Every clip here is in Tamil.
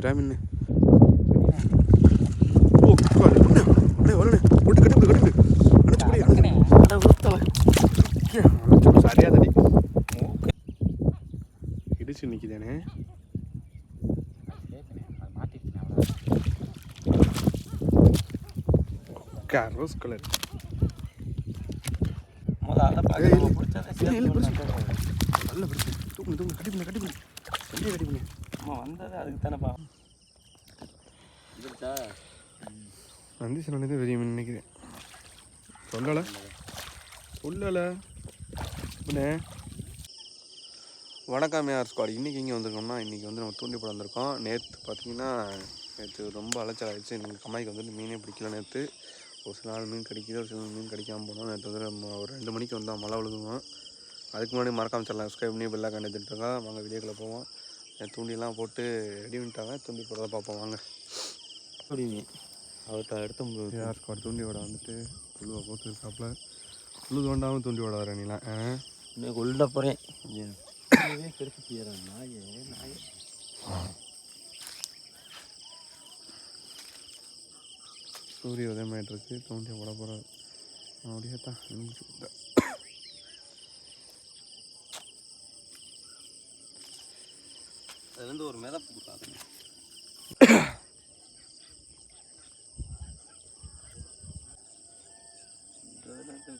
ராமின்னு ஓ அண்ணே வரண்ணே கட்டி கட்டி விடு அணைச்சு புடி அணைச்சு அட ஊத்தல சரியா தடி இடிச்சு நிற்கிதானே ரோஸ் கலர். நல்ல பிடிச்சி தூக்கு தூக்கு கட்டி பண்ணு கட்டி பண்ணு வந்தது அதுக்கு தானேப்பா நந்தி சொன்னது பெரிய மீன் நினைக்கிறேன். சொல்லலை. சொல்லலை. அப்படின்னே வணக்கம் யார் ஸ்குவாட் இன்றைக்கி இங்கே வந்திருக்கோம்னா இன்றைக்கி வந்து நம்ம தூண்டி போட வந்திருக்கோம். நேற்று பார்த்தீங்கன்னா நேற்று ரொம்ப அலைச்சல் ஆயிடுச்சு. இன்றைக்கி கம்மாய்க்கு வந்துட்டு மீனே பிடிக்கல நேற்று ஒரு சில நாள் மீன் கிடைக்குது ஒரு சில நாள் மீன் கிடைக்காம போனோம். நேற்று வந்து நம்ம ஒரு ரெண்டு மணிக்கு வந்தால் மழை விழுகுவோம் அதுக்கு முன்னாடி மறக்காம சொல்லலாம் சப்ஸ்கிரைப் பண்ணி பெல்லாக கண்டுட்டுருக்கா வாங்க வீடியோக்குள்ளே போவோம். தூண்டிலாம் போட்டு ரெடி பண்ணிட்டாங்க. தூண்டி போடுறத பார்ப்போம் வாங்க. அவர்கிட்ட எடுத்த ஸ்குவாட் தூண்டி விட வந்துட்டு புழுவை போட்டு இருக்காப்புல புழு தோண்டாமல் தூண்டி விட வர நீலாம். இன்னும் கொல்ல போகிறேன் பெருசு தீரன் நாயே நாயே. சூரிய உதயமாயிட்டு இருக்கு. தூண்டியை போட போகிறாரு அப்படியே தான். அதுலேருந்து ஒரு மிதப்பு கொடுத்தாங்க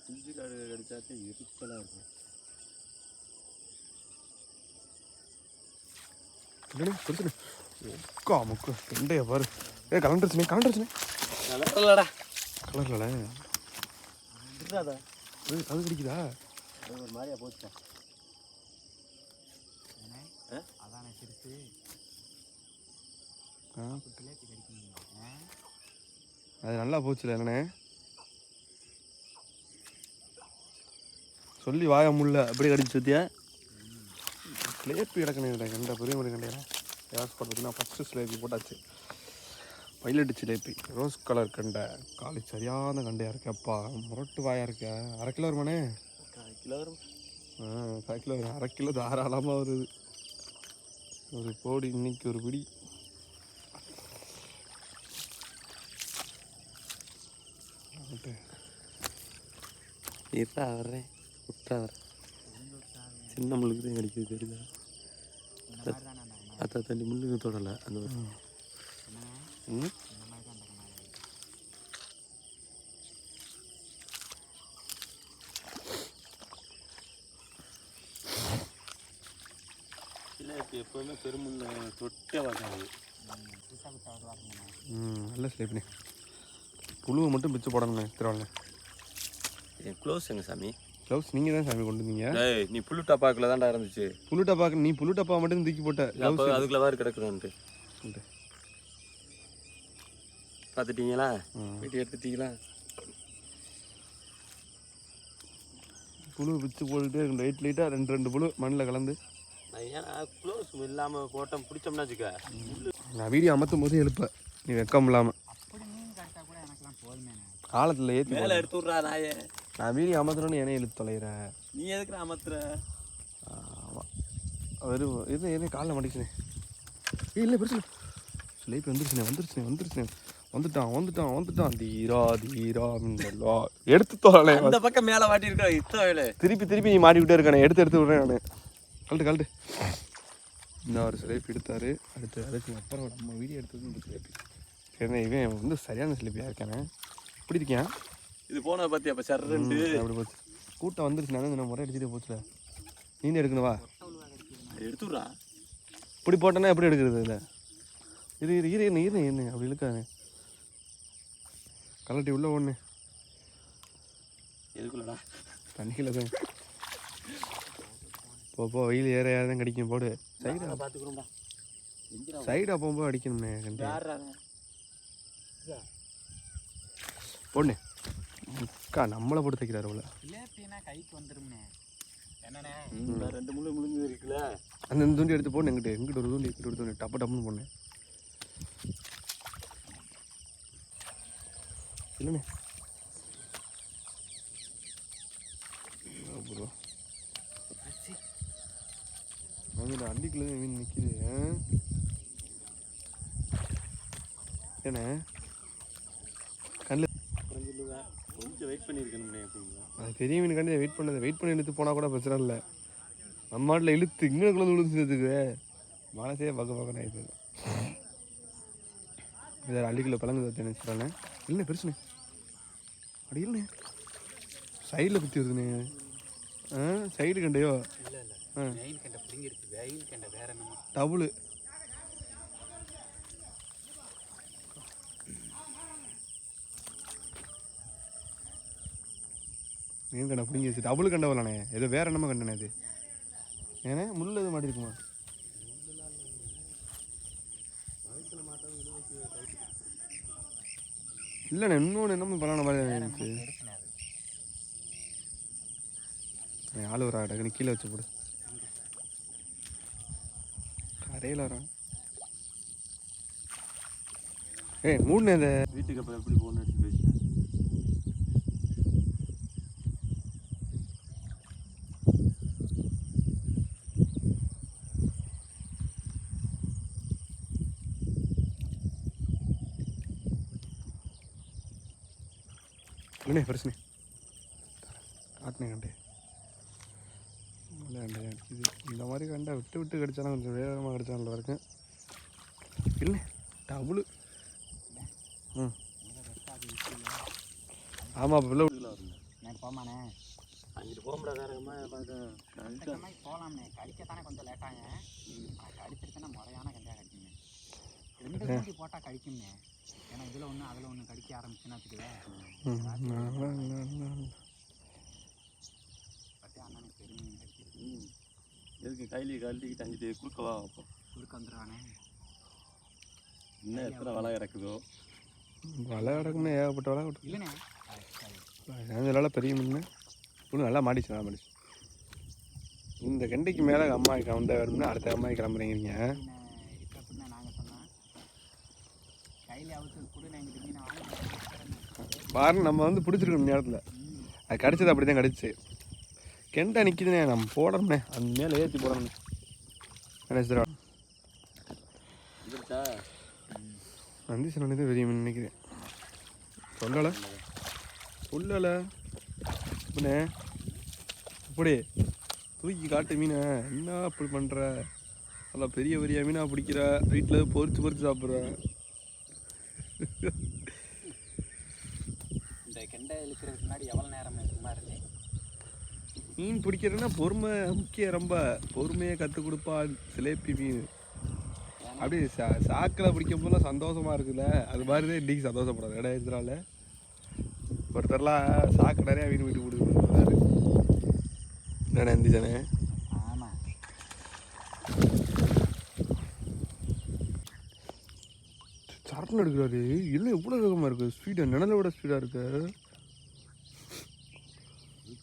குஞ்சு காடு கடிச்சாச்சு எரிச்சலாக இருக்கும். முக்கா முக்கு ரெண்டைய பாரு. ஏ கலண்டுருச்சுனே கலண்டுருச்சுனே கலர்லல இருக்காதா அது கிடைக்குதா அது ஒரு மாதிரியா ஆ? அது நல்லா போச்சுல இல்லைண்ணே சொல்லி வாய முள்ள அப்படி கடிச்சு சுத்தியா ஸ்லேப்பி கிடக்கணும் கண்ட பெரிய மணி கண்டையா யாஸ் பார்த்தீங்கன்னா ஃபஸ்ட்டு ஸ்லேப்பி போட்டாச்சு. பைலட் சிலேப்பி ரோஸ் கலர் கண்டை. காலி சரியான கண்டையா இருக்கேப்பா முரட்டு வாயா இருக்க. அரை கிலோ வருமானே கிலோ வரும். ஆ கால் கிலோ அரை கிலோ தாராளமாக வருது. ஒரு கோடி இன்னைக்கு ஒரு பிடி ஆகட்டு. இருடா வர்றேன் விட்டா வர்றேன் சின்ன முள்ளுக்கு தான் கடிக்குது தெரியுதா? அத்தா தண்ணி முள்ளுக்கு தொடலை. அந்த ஒரு ம் இல்லை இப்போ எப்போவுமே பெருமுள்ள தொட்டே ம் நல்ல ஸ்லேப்னே புழுவை மட்டும் பிச்சு போடணுண்ணே க்ளோஸ் எங்க சாமி. க்ளவுஸ் நீங்கள் தான் சாமி கொண்டு வந்தீங்க. டேய் நீ புல்லு டப்பாக்கில் தான்டா இருந்துச்சு. புல்லு டப்பாக்கு நீ புல்லு டப்பா மட்டும் தூக்கி போட்ட. அப்போ அதுக்குள்ள வேறு கிடக்குறோன்ட்டு. பார்த்துட்டீங்களா? ம். வீட்டு எடுத்துட்டீங்களா? புழு பிச்சு போட்டுட்டு லைட் லைட்டாக ரெண்டு ரெண்டு புழு மண்ணில் கலந்து. நான் ஏன் க்ளோஸ் இல்லாமல் போட்டோம் பிடிச்சோம்னா வச்சுக்க. நான் வீடியோ அமர்த்தும் போது எழுப்ப நீ வெக்கம் இல்லாமல் காலத்தில் ஏற்றி மேலே எடுத்து விட்றா நாயே. நான் வீடியோ அமர்த்தணும்னு என்னை இழுத்து தொலைகிறேன் நீ எதுக்கு அமர்த்துற? ஆமாம் இது என்ன காலில் மாட்டிச்சுனே ஏய் இல்லை பிரச்சனை ஸ்லேப் வந்துருச்சுனே வந்துருச்சுனே வந்துருச்சுனே. வந்துட்டான் வந்துட்டான் வந்துட்டான். தீரா தீரா. எடுத்து தோலை அந்த பக்கம் மேலே வாட்டி இருக்க இத்தனை வேலை திருப்பி திருப்பி நீ மாட்டிக்கிட்டே இருக்கானே எடுத்து எடுத்து விட்றேன் நான். கழட்டு கழட்டு. இந்த ஒரு ஸ்லேப் எடுத்தாரு அடுத்து அதுக்கு அப்புறம் நம்ம வீடியோ எடுத்தது இந்த ஸ்லேப் சரி இவன் வந்து சரியான ஸ்லேப்பியாக இருக்கானே. இப்படி இருக்கேன் இது போன பத்தி அப்போ சர்றன்ட்டு. அப்படி போச்சு. கூட்டம் வந்துருச்சு நான் இந்த முறை அடிச்சுட்டே போச்சுல. நீந்தே எடுக்கணும் வா. எடுத்து விட்றா இப்படி போட்டேன்னா எப்படி எடுக்கிறது இல்லை இது? இது இரு என்ன இரு என்ன அப்படி இழுக்காது. கலட்டி உள்ள ஒன்று எதுக்குள்ளடா? தண்ணியில் தான் போ போ வெயில் ஏற ஏற தான் கடிக்கும். போடு. சைடா பார்த்துக்குறோம்டா. எஞ்சிரா சைடா போகும்போது அடிக்கணும்ண்ணே கண்டி. யார்றாங்க? போடுண்ணே அக்கா நம்மளை போட்டு தைக்கிறாரு அவ்வளோ ம், ரெண்டு முள்ளு முழுங்கு இருக்குல்ல? அந்த தூண்டி எடுத்து போடணும் எங்கிட்ட எங்கிட்ட ஒரு தூண்டி எங்கிட்ட ஒரு தூண்டி. டப்பு டப்புன்னு போடணும் இல்லைண்ணே அப்புறம் அங்கே அண்டிக்குள்ள மீன் நிற்கிது என்ன கண்ணில் கொஞ்சம் வெயிட் பண்ணியிருக்கணும்னே அது பெரிய மீன் கண்டி வெயிட் பண்ணது வெயிட் பண்ணி இழுத்து போனால் கூட பிரச்சனை இல்லை. நம்ம மாட்டில் இழுத்து இங்கே குழந்தை விழுந்துருக்கு மனசே பக்க பக்கம் ஆயிடுது இதில் அள்ளி கிலோ பழங்கு வச்சு நினச்சிட்டானே இல்லைண்ணே பெருசுண்ணே. அப்படி இல்லைண்ணே. சைடில் குத்தி வருதுண்ணே. ஆ சைடு கண்டையோ? இல்லை கண்டை வேற என்னமோ டபுளு. மீன் கண்டை பிடிங்கி வச்சு டபுள் கண்டை வரலானே. ஏதோ வேற என்னமோ கண்டனே இது. ஏன்னா முள் எதுவும் மாட்டி இருக்குமா இல்லைண்ணே இன்னொன்று என்னமோ பண்ணான மாதிரி இருந்துச்சு ஆள் வரா டக்குனு கீழே வச்சு போடு. கரையில் வரான் ஏய் மூணு இந்த வீட்டுக்கு அப்புறம் எப்படி போகணும்னு எடுத்து பேசினேன் இல்லைண்ணே பெருசுண்ணே காட்டினே கண்டே நல்ல கண்டே அடிக்குது இந்த மாதிரி கண்டை விட்டு விட்டு கடிச்சாலும் கொஞ்சம் வேகமாக கடிச்சா நல்லா இருக்கும். இல்லை டபுளு ம். ஆமாம் இப்போ இல்லை நான் போமாண்ணே. அங்கிட்டு போக பார்த்தேன் இந்த மாதிரி போகலாம்ண்ணே கடிக்கத்தானே கொஞ்சம் லேட்டாங்க கடிச்சிருச்சுன்னா முறையான கண்டியாக கடிக்குங்க ரெண்டு கூட்டி போட்டால் கடிக்கும்ண்ணே. ஏன்னா இதில் ஒன்று அதில் ஒன்று கடிக்க ஆரம்பிச்சுன்னா பற்றி அண்ணனுக்கு பெரிய மீன் கடிச்சிருக்கு ம். எதுக்கு கையிலேயே கழட்டிக்கிட்டு அங்கிட்டு குறுக்கவா அப்போ குறுக்க வந்துடுவானே இன்னும் எத்தனை வலை இறக்குதோ? வலை கிடக்குமே ஏகப்பட்ட வலை கிடக்கும் இல்லைண்ணே. பெரிய மீன் இன்னும் நல்லா மாடிச்சு நல்லா மாடிச்சு இந்த கெண்டைக்கு மேலே அம்மா வந்த வேணும்னா அடுத்த அம்மாய் கிளம்புறீங்க. பாருங்க நம்ம வந்து பிடிச்சிருக்கணும் நேரத்தில். அது கடிச்சது அப்படி தான் கடிச்சு. கெண்டை நிற்கிதுண்ணே நம்ம போடணும்ண்ணே. அந்த மேலே ஏற்றி போடணும் நினைச்சிடா வந்துருச்சா? நந்தி சொன்னது பெரிய மீன் நினைக்கிறேன். சொல்லலை. சொல்லலை. அப்படிண்ணே இப்படி தூக்கி காட்டு மீனை என்ன அப்படி பண்ணுற நல்லா பெரிய பெரிய மீனாக பிடிக்கிற. வீட்டில் பொரிச்சு பொரிச்சு சாப்பிட்ற. இந்த கெண்டை இழுக்கிறதுக்கு முன்னாடி எவ்வளோ நேரம் மீன் பிடிக்கிறதுன்னா பொறுமை முக்கியம். ரொம்ப பொறுமையை கற்றுக் கொடுப்பா சிலேப்பி மீன். அப்படியே சா சாக்கில் பிடிக்கும் போதெல்லாம் சந்தோஷமா இருக்குல்ல? அது மாதிரி தான் இன்றைக்கி சந்தோஷப்படாது இடம் இருக்கிறால ஒருத்தர்லாம் சாக்கு நிறையா மீன் வீட்டு கொடுக்குறாரு. என்ன நந்திச்சனே ஆமாம் சரட்டுன்னு எடுக்கிறாரு. இல்லை எவ்வளோ வேகமாக இருக்குது ஸ்பீடாக நிழலை விட ஸ்பீடாக இருக்கு.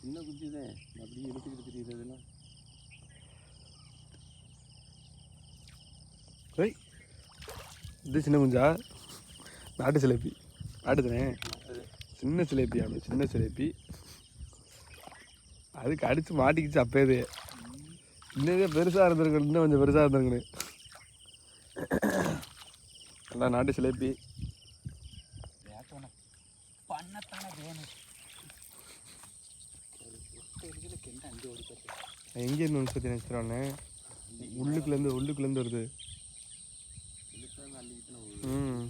சின்ன குச்சி தான் அப்படியே எடுத்துக்கிட்டு தெரியுது இதெல்லாம் ஏய் இது சின்ன குஞ்சா? நாட்டு சிலேப்பி. நாட்டுதானே? சின்ன சிலேப்பி அப்படி சின்ன சிலேப்பி. அதுக்கு அடித்து மாட்டிக்கிச்சு அப்பேதே இன்னதே பெருசாக இருந்திருக்கணும் இன்னும் கொஞ்சம் பெருசாக இருந்திருக்கணும். நல்லா நாட்டு ஒன்று பண்ணத்தானே வேணும் ஒத்த இருக்கிற கெண்டை அங்கே ஓடி போயிருக்கு எங்கேருந்து ஒன்று பற்றி நினச்சிடறானே உள்ளுக்குலேருந்து உள்ளுக்குலேருந்து வருது. ம்.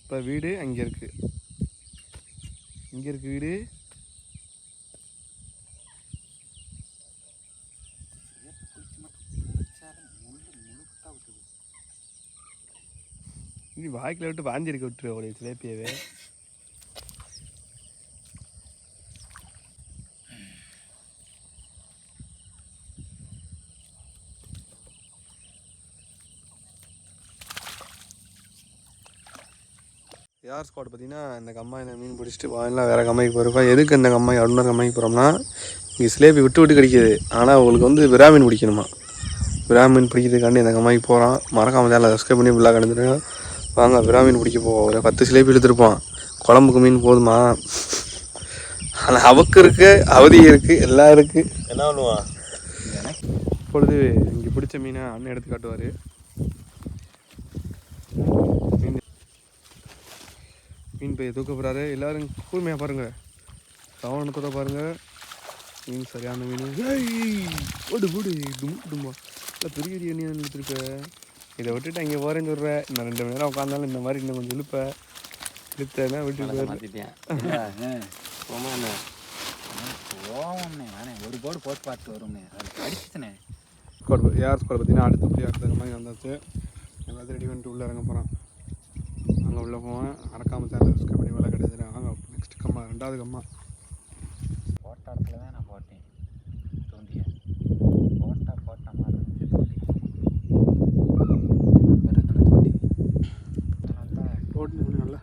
இப்போ வீடு அங்கே இருக்குது இங்கே இருக்கு வீடு. ஏற்ற நீ வாய்க்கில் விட்டு வாஞ்சிருக்க விட்டுரு ஒரு சிலேப்பியவே யார் ஸ்குவாட் பார்த்தீங்கன்னா இந்த கம்மாய் இந்த மீன் பிடிச்சிட்டு வாங்கலாம் வேறு கம்மாய்க்கு போயிருக்கோம் எதுக்கு இந்த கம்மாய் அடுத்த கம்மாய்க்கு போகிறோம்னா இங்கே சிலேபி விட்டு விட்டு கிடைக்கிது. ஆனால் அவங்களுக்கு வந்து விரா மீன் பிடிக்கணுமா? விரா மீன் பிடிக்கிறதுக்காண்டி இந்த கம்மாய்க்கு போகிறோம் மறக்காம சேனலை சப்ஸ்கிரைப் பண்ணி ஃபுல்லாக கலந்துருங்க வாங்க விரா மீன் பிடிக்க போவோம். ஒரு பத்து சிலேபி எடுத்துருப்போம் குழம்புக்கு மீன் போதுமா? ஆனால் அவக்கு இருக்கு அவதி இருக்கு எல்லாம் இருக்கு. என்ன பண்ணுவான்? இப்பொழுது இங்கே பிடிச்ச மீனை அண்ணன் எடுத்து காட்டுவார் மீன் மீன் பைய தூக்க போகிறாரு எல்லாரும் கூர்மையாக பாருங்கள் கவனத்தோட பாருங்கள் மீன் சரியான மீன். ஓடு ஓடு. டும் டுமா இல்லை பெரிய பெரிய எண்ணெய் இழுத்துருக்க இதை விட்டுட்டு அங்கே போகிறேன்னு சொல்கிறேன் இன்னும் ரெண்டு மணி நேரம் உட்காந்தாலும் இந்த மாதிரி இன்னும் கொஞ்சம் இழுப்ப. இழுத்தேன்னா விட்டுட்டு. மாற்றிட்டேன் போவோம்ண்ணே நானே ஒரு போர்டு போட்டு பார்த்து வரும்ண்ணே அது கடிச்சிச்சுண்ணே ஸ்குவாட் ஏஆர் ஸ்குவாட் பார்த்தீங்கன்னா அடுத்த மாதிரி வந்தாச்சு. எல்லாத்தையும் ரெடி பண்ணிட்டு உள்ளே இறங்க போகிறோம் அங்கே உள்ளே போவேன். மறக்காம சேனல் சப்ஸ்கிரைப் பண்ணி வேலை கிடையாது வாங்க நெக்ஸ்ட் கம்மா ரெண்டாவது கம்மா. போட்ட இடத்துல தான் நான் போட்டேன். தூண்டிய. போட்டா போட்ட மாதிரி போட்டு நல்லா.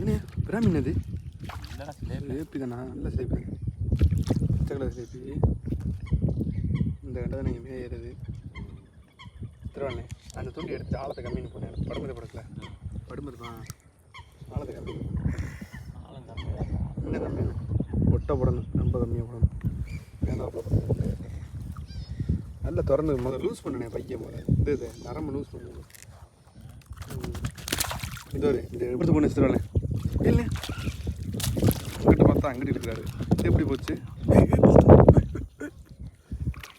என்ன பிராமின் அது? சிலேபி தானா? நல்ல சிலேபி பச்சை கலர் சிலேபி இந்த இடம் தான் நீங்கள் மேயறது. திருவாண்ணே அந்த தூண்டி எடுத்து ஆழத்தை கம்மின்னு போனேன் படுமதி படத்தில் படுமதி ஆழத்தை கம்மி. ஆளும் கம்மியாக இன்னும் கம்மி ஒட்டை போடணும். ரொம்ப கம்மியாக போடணும். வேணாம். நல்லா திறந்து முதல்ல லூஸ் பண்ணனே பையன் முதல்ல இது இது நரம்பு லூஸ் பண்ணணும் ம். இது ஒரு இது எப்படி போன வச்சுருவானே இல்லை. அங்கிட்ட பார்த்தா அங்கிட்டு இருக்கிறாரு. எப்படி போச்சு.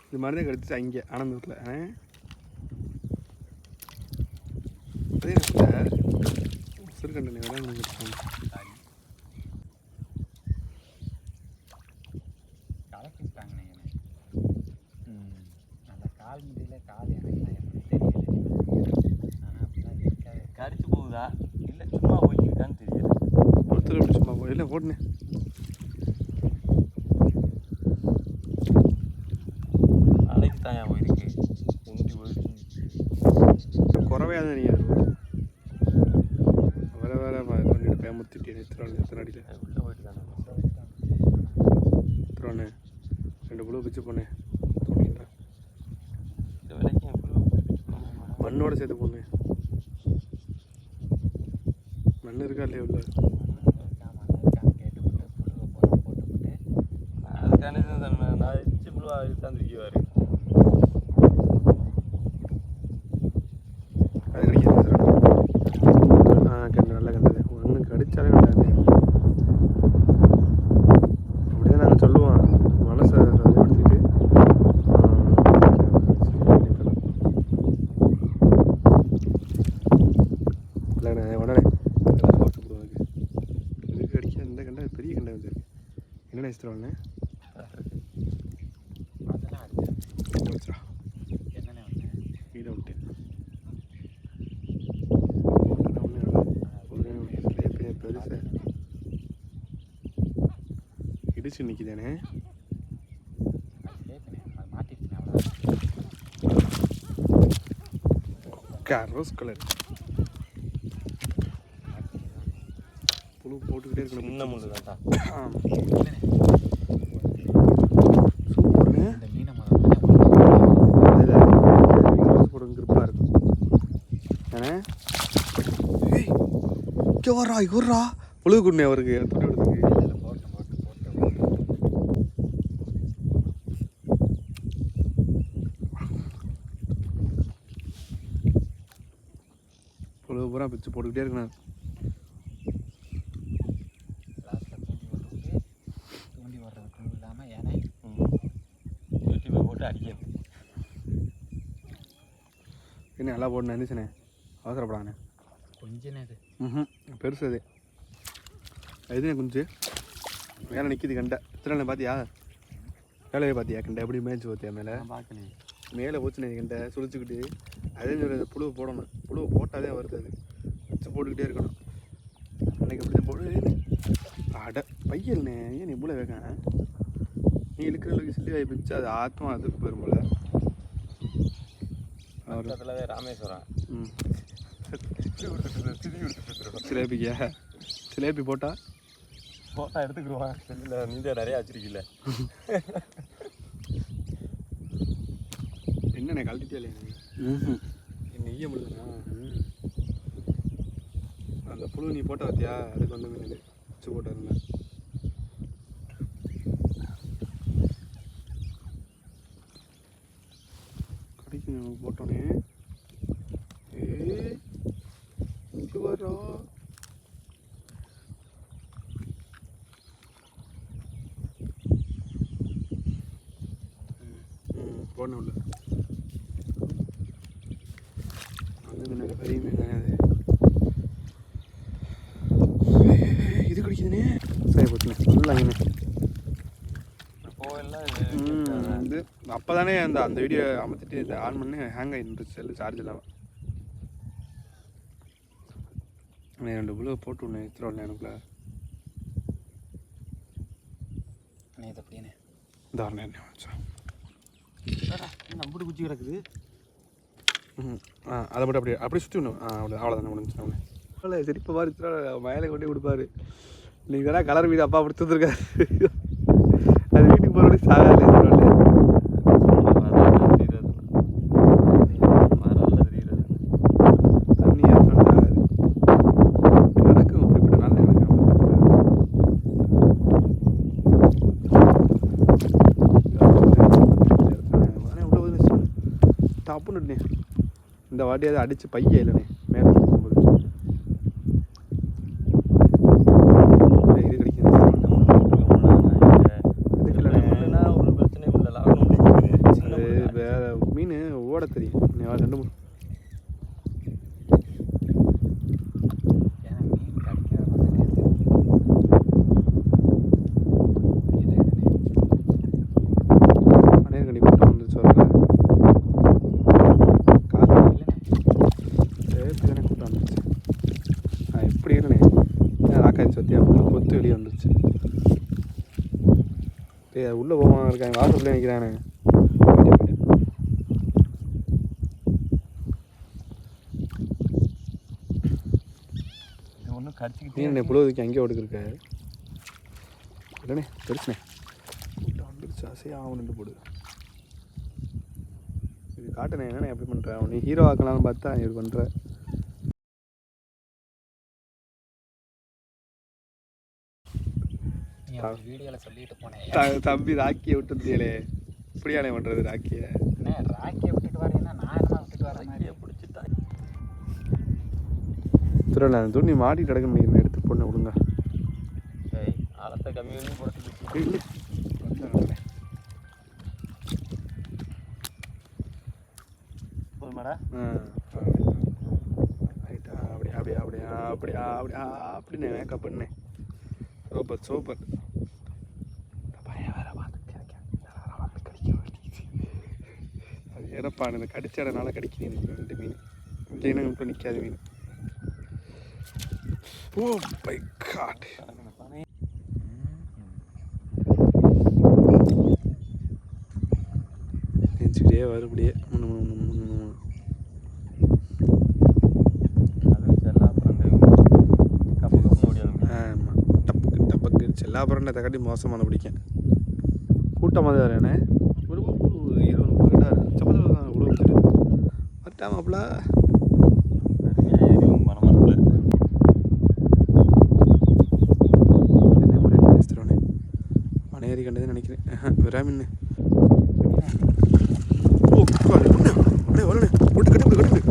இது மாதிரி தான் கிடச்சிச்சு அங்கே ஆனந்தத்தில் அதே சிறுகண்டனை விட உங்களுக்கு கலக்கிட்டாங்கண்ணே என்னை ம் அந்த கால் முடியல கால் எனக்குலாம் எப்படி தெரியல ஆனால் அப்படிலாம் இருக்காது கடிச்சு போகுதா இல்லை சும்மா போய்க்கிருக்கான்னு தெரியல ஒருத்தர் எப்படி சும்மா போய் இல்லை ஓடுனே நாளைக்கு தான் போயிருக்கு உண்டி போயிருக்கு குறவையாக தான் நீங்கள் வர வர பண்ணிட்டு பேமுத்திட்டு நிறுத்துறாள் எத்தனை அடியில் உள்ளே போயிட்டு தானே நிறுத்துறானே ரெண்டு ப்ளூ பிச்சு பொண்ணு மண்ணோட சேர்த்து போனேன் மண் இருக்கா இல்லையா உள்ள? அதுக்கான நான் வச்சு புழுவா உட்காந்துருக்குவாரு அது கிடைக்காது ஆ கண்டு நல்லா கண்டது ஒன்று கடிச்சாலே கண்டாது அப்படியே நாங்கள் சொல்லுவோம் மனசை சந்தேகப்படுத்திட்டு இல்லைண்ணே உடனே அதெல்லாம் போட்டு போடுவாங்க இதுக்கு அடிக்க இந்த கண்டை பெரிய கண்டை வந்து என்னென்ன இஷ்டம் அதெல்லாம் இடிச்சு நிற்கிதானே என்னென்ன கலர் கீழே விட்டு ஒன்றும் இல்லை ஒரே பெரிய பெருசு இடிச்சு நிற்கிதானே அது கேட்குனே அது மாட்டிடுச்சுனே அவ்வளோ ரோஸ் கலர் புழு போட்டுக்கிட்டே இருக்கணும் சின்ன முள்ளு தான்டா. ஆ. சூப்பர்ண்ணே இந்த மீனை போடுங்க கிருப்பாக இருக்கும் ஏய் இங்கே வர்றா இங்கே வர்றா புழு குண்ணே அவருக்கு துணி விடுறதுக்கு புழு பூரா பிச்சு போட்டுக்கிட்டே இருக்கணும் லாஸ்ட்டில் தூண்டி விட்டுட்டு தூண்டி வர்றதுக்கு இல்லாமல் ஏன்னா யூடியூப்பை போட்டு அடிக்கிறது என்ன நல்லா போடணும் இருந்துச்சுண்ணே அவசரப்படாங்கண்ணே கொஞ்சம் இது ம் பெருசு அது. எதுண்ணே குஞ்சு. மேலே நிற்கிது கண்டை. திருநெல்லை பார்த்தியா வேலையை பார்த்தியா கண்டை? எப்படி மேய்ச்சி பார்த்தியா மேலே? பார்க்கலையே. மேலே போச்சுண்ணே கண்டை. சுழிச்சுக்கிட்டு அதே சொல்கிறது புழுவை போடணும். புழுவை போட்டாதே வருது அது. வச்சு போட்டுக்கிட்டே இருக்கணும். அன்னைக்கு அப்படி போடு அட பையல்ண்ணே ஏன் நீ இவ்வளோ வேகம்? நீ இழுக்கிற அளவுக்கு சில்லி வாய் பிச்சு அது ஆத்மா அதுக்கு போயிரும் போல. பக்கத்தில் ராமேஸ்வரம். சிலேபிக்கா சிலேபி போட்டா? ஃபோட்டோ எடுத்துக்கிடுவான். செல்லில் நீ தான் நிறையா வச்சிருக்கீல்ல. என்னண்ணே கழட்டிட்டே இல்லையா நெய்ய முடியுதுண்ணா அந்த புழு நீ போட்ட பார்த்தியா அதுக்கு வந்து மீன் வச்சு போட்டாருண்ணே போட்டோன்னே ஏ இங்கே வர்றோம் போன உள்ள. அந்த மீன் இது கிடைக்குதுண்ணே சரி போச்சுண்ணே. நல்லா அப்போ தானே அந்த அந்த வீடியோ இதை ஆன் பண்ணி ஹேங் ஆகிட்டு செல்லு சார்ஜ் இல்லாமல் ரெண்டு புழு போட்டு விடணும் எடுத்துருவோம் எனக்குள்ள? இது அப்படியே வரணும் என்ன வச்சோம் நம்புட்டு குச்சி கிடக்குது? ம் ஆ அதை மட்டும் அப்படியே அப்படியே சுற்றி விடணும் ஆ அவ்வளோ அவ்வளோதானே முடிஞ்சு அவனே அவ்வளோ சரி இப்போ பாரு வயலை கொண்டே கொடுப்பாரு. இன்னைக்கு தானே கலர் வீடு அப்பா அப்படி தந்துருக்காரு அது வீட்டுக்கு போகிற சாகாலே தண்ணி ஏற்றணும் சாகாது நடக்கும் இப்படிப்பட்ட நாள் நடக்கும் டப்புன்னு இந்த வாட்டி அதை அடித்து பைய இல்லைண்ணே மேலே போகும்போது ஏய், இது கிடைக்குது இதுக்கு இல்லைண்ணே அது வேற மீன் ஓட தெரியும் நீ வா, ரெண்டு மூணு ஏன்னா மீன் கடிக்கிறத பார்த்தா தெரியும் இது மனையர் கண்டி கூட்டம் வந்துச்சு வரல காசு சேர்த்து தானே கூட்டம் வந்துச்சு ஆ எப்படி இல்லைண்ணே ஏன் ராக்காய் சத்தியா உள்ள கொத்து வெளியே வந்துருச்சு டேய் உள்ளே போவான் இருக்காங்க. வாசல்ல நிற்கிறானே ஒன்றும் கடிச்சிக்கிட்டே மீன் புழுவதுக்கு அங்கேயே ஒடுக்கிருக்க இல்லைண்ணே பெருசுண்ணே. வந்துருச்சு அசையா அவன் நின்று போடுது இது காட்டுனே என்னண்ணே எப்படி பண்ணுற நீ ஹீரோ ஆக்கலாம்னு பார்த்தா இப்படி பண்ணுற வீடியோவில் சொல்லிட்டு போனேன் தம்பி ராக்கியை விட்டு வந்தியலே இப்படியானே பண்ணுறது ராக்கியை என்ன ராக்கியை விட்டுட்டு வரேன்னா நான் என்ன விட்டுட்டு வர மாதிரி திருவிழா அந்த துணி மாட்டி கிடக்க முடியும் எடுத்து பொண்ணு விடுங்க ஆழத்தை கம்மி பண்ணி போட்டு. போதுமாடா ஆ ரைட்டா அப்படியா அப்படியா அப்படியா அப்படியா அப்படியா அப்படின்னே மேக்கப் பண்ணேன் சூப்பர் சூப்பர் பையன் வேற பார்த்து கடிக்க ஏறப்பா இந்த கடிச்ச இடனால கடிக்குது எனக்கு ரெண்டு மீன். இல்லைன்னா இப்போ நிற்காது மீன். ஓ பை காட் நெஞ்சுக்கிட்டே வருபடியே முன்னு முன்னு முன்னு முன்னு ஆமாம் டப்புக்கு டப்புக்கு. செல்லா புரண்டை தக்காட்டி மோசமான பிடிக்கும். கூட்டமாக தான் வரேனே ஒரு ஒரு இருபது முப்பது கிட்ட சப்பத்தில் தான் இவ்வளோ வச்சுட்டு நினைச்சிருவானே மனையேறி கண்டதுன்னு நினைக்கிறேன். விராமின்னு ஓ அண்ணே வரண்ணே ஒட்டு கட்டி கட்டி.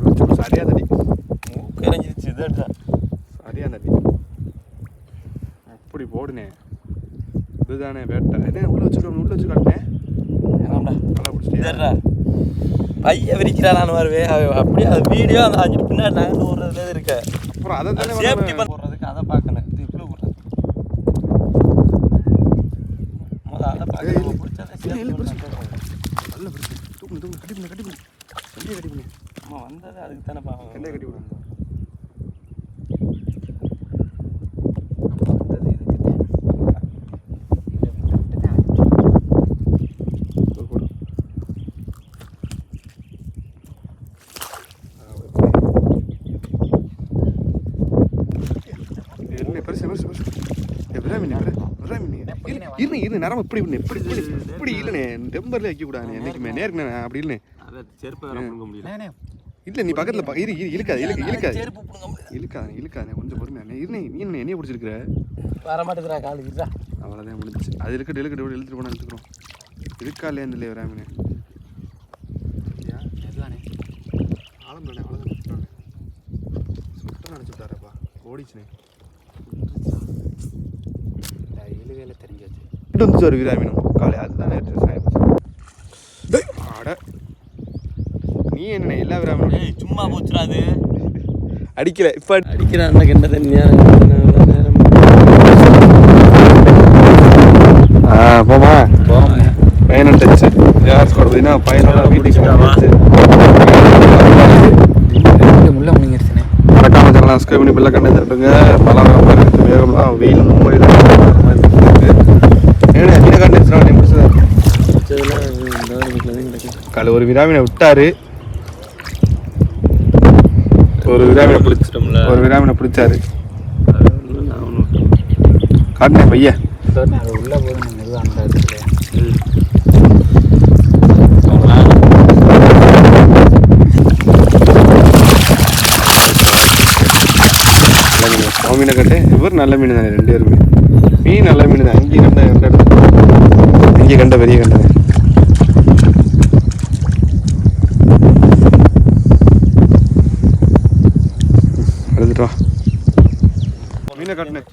அணைச்சு சரியா தடி. இதாட்டா சரியா தடி. அப்படி போடுனே. இதுதானே வேட்டை. என்ன உள்ள வச்சுக்கணும் உள்ள வச்சு காட்டுனேன் பைய விரிக்கிறான் வருவே அப்படியே அது வீடியோ அந்த அஞ்சு பின்னாடி நாங்கள் ஓடுறதுல இருக்க. அப்புறம் அதை சேஃப்டி வரணும். போடுறதுக்கு அதை பார்க்கணும் இது இப்படி போடுறது முதல்ல அதை ஏய், இல்ல. பார்க்கணும் பிடிச்சதை இல்ல, இல்ல, safety பிடிச்சு. பண்ணணும். நல்ல பிடிச்சி தூக்கு தூக்கு கட்டி பண்ணு கட்டி பண்ணு கண்டியாக கட்டி பண்ணு நம்ம வந்தது அதுக்கு தானே பாவம் கண்டியாக கட்டி பண்ணு வந்தது இதுக்கு இதை விட்டுட்டு தான் ஒரு போடு என்ன பெருசு பெருசு பெருசு. விராமினி இரு இரு நேரம் இப்படி இப்படி இப்படி இல்லைண்ணே. டெம்பர்ல வைக்க கூடாது என்னைக்குமே. நேருக்கு அப்படி இல்லைண்ணே. அதை செருப்பு இல்லை நீ பக்கத்தில் இரு இரு இழுக்காது இழுக்க இழுக்காது. இழுக்காது இழுக்காது. கொஞ்சம் பொறுமையா. இருண்ணே நீ என்ன என்னைய பிடிச்சிருக்கிற? வர மாட்டேதுடா காலு. இருடா. அவ்வளோதான் முடிஞ்சிச்சு. அது இருக்கட்டும் இழுக்கட்டும் இழுத்துட்டு போனால் இழுத்துக்கிறோம். இருக்கா இல்லையா மெதுவானே ஆழம் தானே அவ்வளோதான் சுட்டானே சுட்ட நினச்சிட்டாரப்பா ஓடிச்சுனே தெரிஞ்சாச்சு வந்துச்சு ஒரு விராமீனம் காலை அதுதான் நேற்று சாயம் நீ என்ன எல்லா விராமீனும் சும்மா போச்சுடாது அடிக்கல இப்போ அடிக்கிற அந்த கெண்ட தண்ணியா நேரம் ஆ போமா போமே பையன் டச்சு யார் சொல்றதுன்னா பையனோட வீட்டுக்கு முள்ள மறக்காம சேனல் சப்ஸ்கிரைப் பண்ணி பெல்ல கண்டு தட்டுங்க பலவரம் பாருங்க வேகம்லாம் வெயில் ரொம்ப இதாக ஏன்னா மீனை கண்டு நீ காலை ஒரு விராமினை விட்டாரு. ஒரு விராமினை பிடிச்சி பிடிச்சிட்டோம்ல ஒரு விராமினை பிடிச்சாரு. காட்டினேன் பையன் உள்ள போதும் மெதுவாக அந்த இடத்துல நல்ல மீனை கட்டு இவர் நல்ல மீன் தானே ரெண்டு பேருமே. மீன் நல்ல மீன் தான். அங்கேயும் கண்ட கண்ட இடத்துல இங்கே கண்ட பெரிய கண்ட. எடுத்துட்டு வா. மீனை கட்டினேன்.